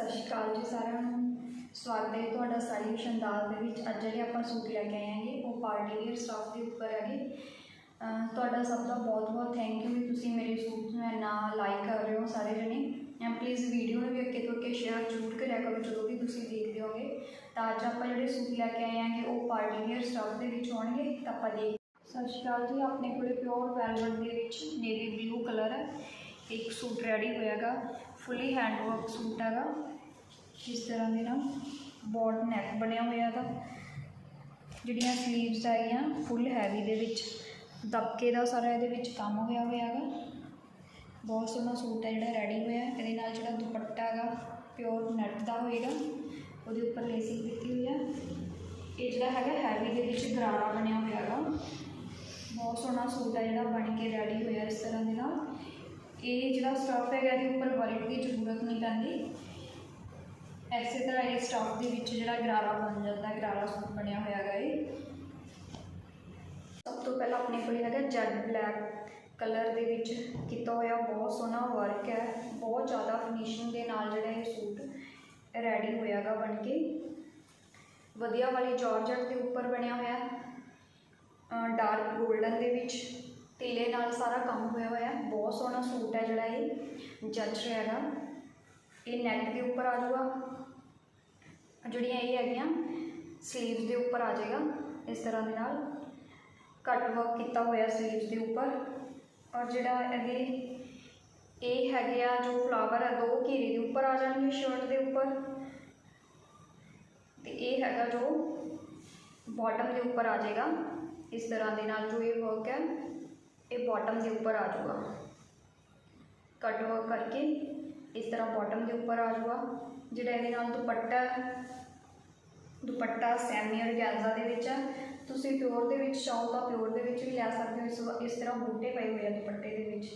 ਸਤਿ ਸ਼੍ਰੀ ਅਕਾਲ ਜੀ ਸਾਰਿਆਂ ਨੂੰ। ਸਵਾਗਤ ਹੈ ਤੁਹਾਡਾ ਸਾਈ ਸ਼ੰਦਾਲ ਦੇ ਵਿੱਚ। ਅੱਜ ਜਿਹੜੇ ਆਪਾਂ ਸੂਟ ਲੈ ਕੇ ਆਏ ਹਾਂਗੇ, ਉਹ ਪਾਰਟੀ ਵੇਅਰ ਸਟਾਫ ਦੇ ਉੱਪਰ ਹੈਗੇ। ਤੁਹਾਡਾ ਸਭ ਦਾ ਬਹੁਤ ਬਹੁਤ ਥੈਂਕ ਯੂ ਵੀ ਤੁਸੀਂ ਮੇਰੇ ਸੂਟ ਨੂੰ ਇੰਨਾ ਲਾਈਕ ਕਰ ਰਹੇ ਹੋ ਸਾਰੇ ਜਣੇ। ਐਂਡ ਪਲੀਜ਼ ਵੀਡੀਓ ਨੂੰ ਵੀ ਅੱਗੇ ਤੋਂ ਅੱਗੇ ਸ਼ੇਅਰ ਜ਼ਰੂਰ ਕਰਿਆ ਕਰੋ ਜਦੋਂ ਵੀ ਤੁਸੀਂ ਦੇਖਦੇ ਹੋਗੇ ਤਾਂ ਅੱਜ ਆਪਾਂ ਜਿਹੜੇ ਸੂਟ ਲੈ ਕੇ ਆਏ ਹਾਂਗੇ, ਉਹ ਪਾਰਟੀ ਵੇਅਰ ਸਟਾਫ ਦੇ ਵਿੱਚ ਹੋਣਗੇ। ਤਾਂ ਆਪਾਂ ਦੇਖ ਸਤਿ ਸ਼੍ਰੀ ਅਕਾਲ ਜੀ, ਆਪਣੇ ਕੋਲੇ ਪਿਓਰ ਵੈਲਵਟ ਦੇ ਵਿੱਚ ਨੇਵੀ ਬਲੂ ਕਲਰ ਹੈ। ਇੱਕ ਸੂਟ ਰੈਡੀ ਹੋਇਆਗਾ ਫੁੱਲੀ ਹੈਂਡ ਵਰਕ ਸੂਟ ਹੈਗਾ ਇਸ ਤਰ੍ਹਾਂ ਦੇ ਨਾਲ ਬੋਟ ਨੈਕ ਬਣਿਆ ਹੋਇਆ ਹੈਗਾ ਜਿਹੜੀਆਂ ਸਲੀਵਸ ਆਈਆਂ ਫੁੱਲ ਹੈਵੀ ਦੇ ਵਿੱਚ, ਦਬਕੇ ਦਾ ਸਾਰਾ ਇਹਦੇ ਵਿੱਚ ਕੰਮ ਹੋਇਆ ਹੋਇਆ ਹੈਗਾ ਬਹੁਤ ਸੋਹਣਾ ਸੂਟ ਹੈ ਜਿਹੜਾ ਰੈਡੀ ਹੋਇਆ, ਇਹਦੇ ਨਾਲ ਜਿਹੜਾ ਦੁਪੱਟਾ ਹੈਗਾ ਪਿਓਰ ਨੈਟ ਦਾ ਹੋਏਗਾ, ਉਹਦੇ ਉੱਪਰ ਲੇਸਿੰਗ ਦਿੱਤੀ ਹੋਈ ਹੈ ਇਹ ਜਿਹੜਾ ਹੈਗਾ ਹੈਵੀ ਦੇ ਵਿੱਚ ਗਰਾਰਾ ਬਣਿਆ ਹੋਇਆ ਹੈਗਾ ਬਹੁਤ ਸੋਹਣਾ ਸੂਟ ਹੈ ਜਿਹੜਾ ਬਣ ਕੇ ਰੈਡੀ ਹੋਇਆ ਇਸ ਤਰ੍ਹਾਂ ਦੇ ਨਾਲ। ਇਹ ਜਿਹੜਾ ਸਟਫ ਹੈਗਾ ਇਹਦੇ ਉੱਪਰ ਵਰਕ ਦੀ ਜ਼ਰੂਰਤ ਨਹੀਂ ਪੈਂਦੀ। ਐਸੇ ਤਰ੍ਹਾਂ ਇਹ ਸਟਫ ਦੇ ਵਿੱਚ ਜਿਹੜਾ ਗਰਾਰਾ ਬਣ ਜਾਂਦਾ, ਗਰਾਰਾ ਸੂਟ ਬਣਿਆ ਹੋਇਆ ਹੈਗਾ ਇਹ। ਸਭ ਤੋਂ ਪਹਿਲਾਂ ਆਪਣੇ ਕੋਲ ਹੈਗਾ ਜੈਡ ਬਲੈਕ ਕਲਰ ਦੇ ਵਿੱਚ ਕੀਤਾ ਹੋਇਆ, ਬਹੁਤ ਸੋਹਣਾ ਵਰਕ ਹੈ। ਬਹੁਤ ਜ਼ਿਆਦਾ ਫਿਨਿਸ਼ਿੰਗ ਦੇ ਨਾਲ ਜਿਹੜਾ ਇਹ ਸੂਟ ਰੈਡੀ ਹੋਇਆਗਾ ਬਣ ਕੇ। ਵਧੀਆ ਵਾਲੀ ਜਾਰਜਟ ਦੇ ਉੱਪਰ ਬਣਿਆ ਹੋਇਆ ਡਾਰਕ 골ਡਨ ਦੇ ਵਿੱਚ। ਤੀਲੇ ਨਾਲ ਸਾਰਾ ਕੰਮ ਹੋਇਆ ਹੋਇਆ ਹੈ। ਬਹੁਤ ਸੋਹਣਾ ਸੂਟ ਹੈ ਜਿਹੜਾ ਇਹ। ਜੱਜ ਰਿਹਾ ਹੈਗਾ। ਇਹ ਨੈਕ ਦੇ ਉੱਪਰ ਆ ਜਾਊਗਾ। ਜਿਹੜੀਆਂ ਇਹ ਹੈਗੀਆਂ ਸਲੀਵਸ ਦੇ ਉੱਪਰ ਆ ਜਾਏਗਾ ਇਸ ਤਰ੍ਹਾਂ ਦੇ ਨਾਲ। ਕੱਟ ਵਰਕ ਕੀਤਾ ਹੋਇਆ ਸਲੀਵਸ ਦੇ ਉੱਪਰ। ਔਰ ਜਿਹੜਾ ਹੈਗੇ ਇਹ ਹੈਗੇ ਆ, ਜੋ ਫਲਾਵਰ ਹੈ, ਦੋ ਘੇਰੇ ਦੇ ਉੱਪਰ ਆ ਜਾਣਗੇ ਸ਼ਰਟ ਦੇ ਉੱਪਰ। ਤੇ ਇਹ ਹੈਗਾ ਜੋ ਬਾਟਮ ਦੇ ਉੱਪਰ ਆ ਜਾਏਗਾ। ਇਸ ਤਰ੍ਹਾਂ ਦੇ ਨਾਲ ਜੋ ਇਹ ਵਰਕ ਹੈ। ਇਹ ਬਾਟਮ ਦੇ ਉੱਪਰ ਆ ਜਾਊਗਾ। ਕੱਟ ਵਰਕ ਕਰਕੇ ਇਸ ਤਰ੍ਹਾਂ ਬਾਟਮ ਦੇ ਉੱਪਰ ਆ ਜਾਊਗਾ। ਜਿਹੜਾ ਇਹਦੇ ਨਾਲ ਦੁਪੱਟਾ ਦੁਪੱਟਾ ਸੈਮੀ ਔਰਗੈਂਜ਼ਾ ਦੇ ਵਿੱਚ ਹੈ ਤੁਸੀਂ ਪਿਓਰ ਦੇ ਵਿੱਚ ਚਾਹੋ ਤਾਂ ਪਿਓਰ ਦੇ ਵਿੱਚ ਵੀ ਲੈ ਸਕਦੇ ਹੋ। ਇਸ ਇਸ ਤਰ੍ਹਾਂ ਬੂਟੇ ਪਏ ਹੋਏ ਆ ਦੁਪੱਟੇ ਦੇ ਵਿੱਚ।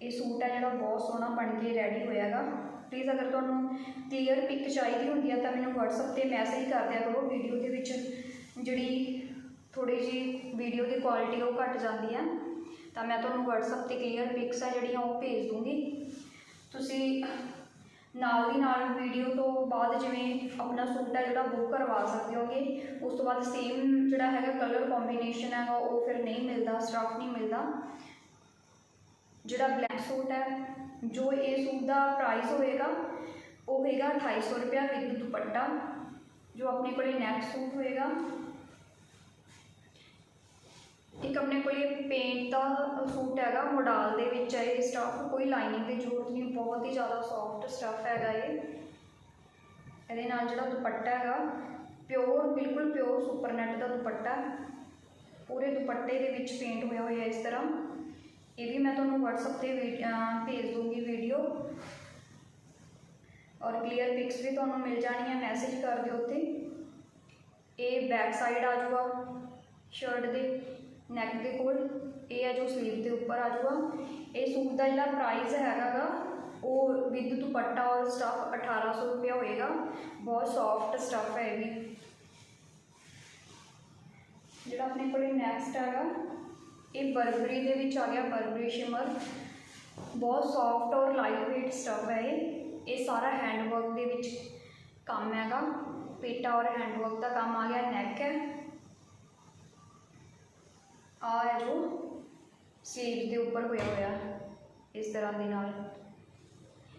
ਇਹ ਸੂਟ ਹੈ ਜਿਹੜਾ ਬਹੁਤ ਸੋਹਣਾ ਬਣ ਕੇ ਰੈਡੀ ਹੋਇਆਗਾ ਪਲੀਜ਼ ਅਗਰ ਤੁਹਾਨੂੰ ਕਲੀਅਰ ਪਿਕ ਚਾਹੀਦੀ ਹੁੰਦੀ ਹੈ ਤਾਂ ਮੈਨੂੰ WhatsApp ਤੇ ਮੈਸੇਜ ਕਰ ਦਿਆ ਕਰੋ ਵੀਡੀਓ ਦੇ ਵਿੱਚ। ਜਿਹੜੀ ਥੋੜੀ ਜੀ ਵੀਡੀਓ ਦੀ ਕੁਆਲਿਟੀ ਉਹ ਘਟ ਜਾਂਦੀ ਹੈ ਤਾਂ ਮੈਂ ਤੁਹਾਨੂੰ WhatsApp ਤੇ ਕਲੀਅਰ ਪਿਕਸ ਆ ਜਿਹੜੀਆਂ ਉਹ ਭੇਜ ਦੂੰਗੀ। ਤੁਸੀਂ ਨਾਲ ਦੀ ਨਾਲ ਵੀਡੀਓ ਤੋਂ ਬਾਅਦ ਜਿਵੇਂ ਆਪਣਾ ਸੂਟ ਹੈ ਜਿਹੜਾ ਬੁੱਕ ਕਰਵਾ ਸਕਦੇ ਹੋਗੇ, ਉਸ ਤੋਂ ਬਾਅਦ ਸੇਮ ਜਿਹੜਾ ਹੈਗਾ ਕਲਰ ਕੰਬੀਨੇਸ਼ਨ ਹੈਗਾ, ਉਹ ਫਿਰ ਨਹੀਂ ਮਿਲਦਾ ਸਟਾਕ ਨਹੀਂ ਮਿਲਦਾ। ਜਿਹੜਾ ਬਲੈਕ ਸੂਟ ਹੈ, ਜੋ ਇਹ ਸੂਟ ਦਾ ਪ੍ਰਾਈਸ ਹੋਏਗਾ, ਉਹ ਹੋਏਗਾ 2800 ਰੁਪਇਆ ਵਿਦ ਦੁਪੱਟਾ। ਜੋ ਆਪਣੇ ਕੋਲੇ ਨੈਕ ਸੂਟ ਹੋਏਗਾ ਇੱਕ ਆਪਣੇ ਕੋਲੇ ਪੇਂਟ ਦਾ ਸੂਟ ਹੈਗਾ ਮੋਡਾਲ ਦੇ ਵਿੱਚ ਹੈ ਇਹ ਸਟਫ ਕੋਈ ਲਾਈਨਿੰਗ ਦੀ ਜ਼ਰੂਰਤ ਨਹੀਂ, ਬਹੁਤ ਹੀ ਜ਼ਿਆਦਾ ਸੌਫਟ ਸਟਫ ਹੈਗਾ ਇਹ। ਇਹਦੇ ਨਾਲ ਜਿਹੜਾ ਦੁਪੱਟਾ ਹੈਗਾ ਪਿਓਰ ਬਿਲਕੁਲ ਪਿਓਰ ਸੁਪਰ ਨੈਟ ਦਾ ਦੁਪੱਟਾ। ਪੂਰੇ ਦੁਪੱਟੇ ਦੇ ਵਿੱਚ ਪੇਂਟ ਹੋਇਆ ਹੋਇਆ ਇਸ ਤਰ੍ਹਾਂ। ਇਹ ਵੀ ਮੈਂ ਤੁਹਾਨੂੰ WhatsApp ਤੇ ਵੀ- ਭੇਜ ਦੂੰਗੀ ਵੀਡੀਓ ਔਰ ਕਲੀਅਰ ਪਿਕਸ ਵੀ ਤੁਹਾਨੂੰ ਮਿਲ ਜਾਣੀ ਹੈ ਮੈਸੇਜ ਕਰ ਦਿਓ ਉੱਤੇ ਇਹ ਬੈਕ ਸਾਈਡ ਆ ਜਾਊਗਾ ਸ਼ਰਟ ਦੇ। ਨੈਕ ਦੇ ਕੋਲ। ਇਹ ਹੈ ਜੋ ਸਲੀਵ ਦੇ ਉੱਪਰ ਆ ਜਾਊਗਾ ਇਹ ਸੂਟ ਦਾ ਜਿਹੜਾ ਪ੍ਰਾਈਸ ਹੈਗਾਗਾ ਉਹ ਵਿਦ ਦੁਪੱਟਾ ਔਰ ਸਟਫ 1800 ਰੁਪਇਆ ਹੋਏਗਾ। ਬਹੁਤ ਸੌਫਟ ਸਟਫ ਹੈ ਇਹ ਵੀ। ਜਿਹੜਾ ਆਪਣੇ ਕੋਲ ਨੈਕਸਟ ਹੈਗਾ, ਇਹ ਬਰਬਰੀ ਦੇ ਵਿੱਚ ਆ ਗਿਆ ਬਰਬਰੀ ਸ਼ਿਮਰ ਬਹੁਤ ਸੌਫਟ ਔਰ ਲਾਈਟ ਵੇਟ ਸਟਫ ਹੈ ਇਹ। ਇਹ ਸਾਰਾ ਹੈਂਡ ਵਰਕ ਦੇ ਵਿੱਚ ਕੰਮ ਹੈਗਾ। ਪੇਟਾ ਔਰ ਹੈਂਡ ਵਰਕ ਦਾ ਕੰਮ ਆ ਗਿਆ ਨੈਕ ਹੈ। ਆ ਹੈ ਜੋ ਸਲੀਵ ਦੇ ਉੱਪਰ ਹੋਇਆ ਹੋਇਆ ਇਸ ਤਰ੍ਹਾਂ ਦੇ ਨਾਲ।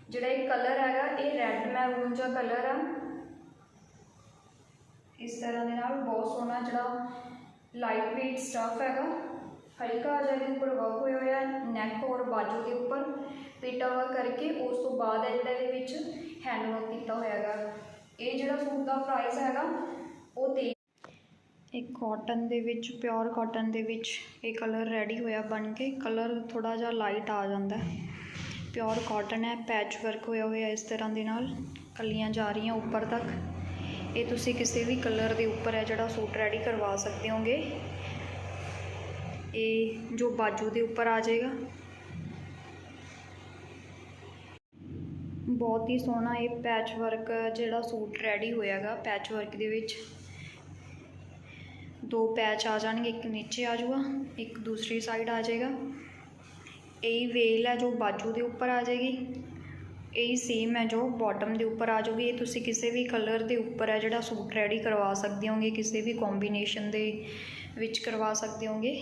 ਜਿਹੜਾ ਇਹ ਕਲਰ ਹੈਗਾ, ਇਹ ਰੈੱਡ ਮੈਰੂਨ ਜਿਹਾ ਕਲਰ ਆ। ਇਸ ਤਰ੍ਹਾਂ ਦੇ ਨਾਲ ਬਹੁਤ ਸੋਹਣਾ ਜਿਹੜਾ ਲਾਈਟ ਵੇਟ ਸਟਫ ਹੈਗਾ, ਹਲਕਾ ਜਿਹਾ ਇਹਦੇ ਉੱਪਰ ਵਰਕ ਹੋਇਆ ਹੋਇਆ ਨੈਕ ਔਰ ਬਾਜੂ ਦੇ ਉੱਪਰ। ਪੇਟਾ ਵਰਕ ਕਰਕੇ ਉਸ ਤੋਂ ਬਾਅਦ ਹੈ ਜਿਹੜਾ ਇਹਦੇ ਵਿੱਚ ਹੈਂਡ ਵਰਕ ਕੀਤਾ ਹੋਇਆ ਹੈਗਾ। ਇਹ ਜਿਹੜਾ ਸੂਟ ਦਾ ਪ੍ਰਾਈਸ ਹੈਗਾ, ਉਹ ਤੇ ਇੱਕ ਕਾਟਨ ਦੇ ਵਿੱਚ ਪਿਓਰ ਕਾਟਨ ਦੇ ਵਿੱਚ ਇਹ ਕਲਰ ਰੈਡੀ ਹੋਇਆ ਬਣ ਕੇ। ਕਲਰ ਥੋੜਾ ਜਿਹਾ ਲਾਈਟ ਆ ਜਾਂਦਾ ਪਿਓਰ ਕਾਟਨ ਹੈ ਪੈਚ ਵਰਕ ਹੋਇਆ ਹੋਇਆ ਇਸ ਤਰ੍ਹਾਂ ਦੇ ਨਾਲ। ਕਲੀਆਂ ਜਾ ਰਹੀਆਂ ਉੱਪਰ ਤੱਕ। ਇਹ ਤੁਸੀਂ ਕਿਸੇ ਵੀ ਕਲਰ ਦੇ ਉੱਪਰ ਹੈ ਜਿਹੜਾ ਸੂਟ ਰੈਡੀ ਕਰਵਾ ਸਕਦੇ ਹੋਗੇ। ਇਹ ਜੋ ਬਾਜੂ ਦੇ ਉੱਪਰ ਆ ਜਾਏਗਾ। ਬਹੁਤ ਹੀ ਸੋਹਣਾ ਇਹ ਪੈਚ ਵਰਕ ਜਿਹੜਾ ਸੂਟ ਰੈਡੀ ਹੋਇਆਗਾ ਪੈਚ ਵਰਕ ਦੇ ਵਿੱਚ। ਦੋ ਪੈਚ ਆ ਜਾਣਗੇ, ਇੱਕ ਨੀਚੇ ਆ ਜਾਊਗਾ, ਇੱਕ ਦੂਸਰੀ ਸਾਈਡ ਆ ਜਾਏਗਾ। ਇਹੀ ਵੇਲ ਹੈ ਜੋ ਬਾਜੂ ਦੇ ਉੱਪਰ ਆ ਜਾਏਗੀ। ਇਹੀ ਸੇਮ ਹੈ ਜੋ ਬਾਟਮ ਦੇ ਉੱਪਰ ਆ ਜਾਊਗੀ। ਇਹ ਤੁਸੀਂ ਕਿਸੇ ਵੀ ਕਲਰ ਦੇ ਉੱਪਰ ਹੈ ਜਿਹੜਾ ਸੂਟ ਰੈਡੀ ਕਰਵਾ ਸਕਦੇ ਹੋਗੇ, ਕਿਸੇ ਵੀ ਕੰਬੀਨੇਸ਼ਨ ਦੇ ਵਿੱਚ ਕਰਵਾ ਸਕਦੇ ਹੋਗੇ।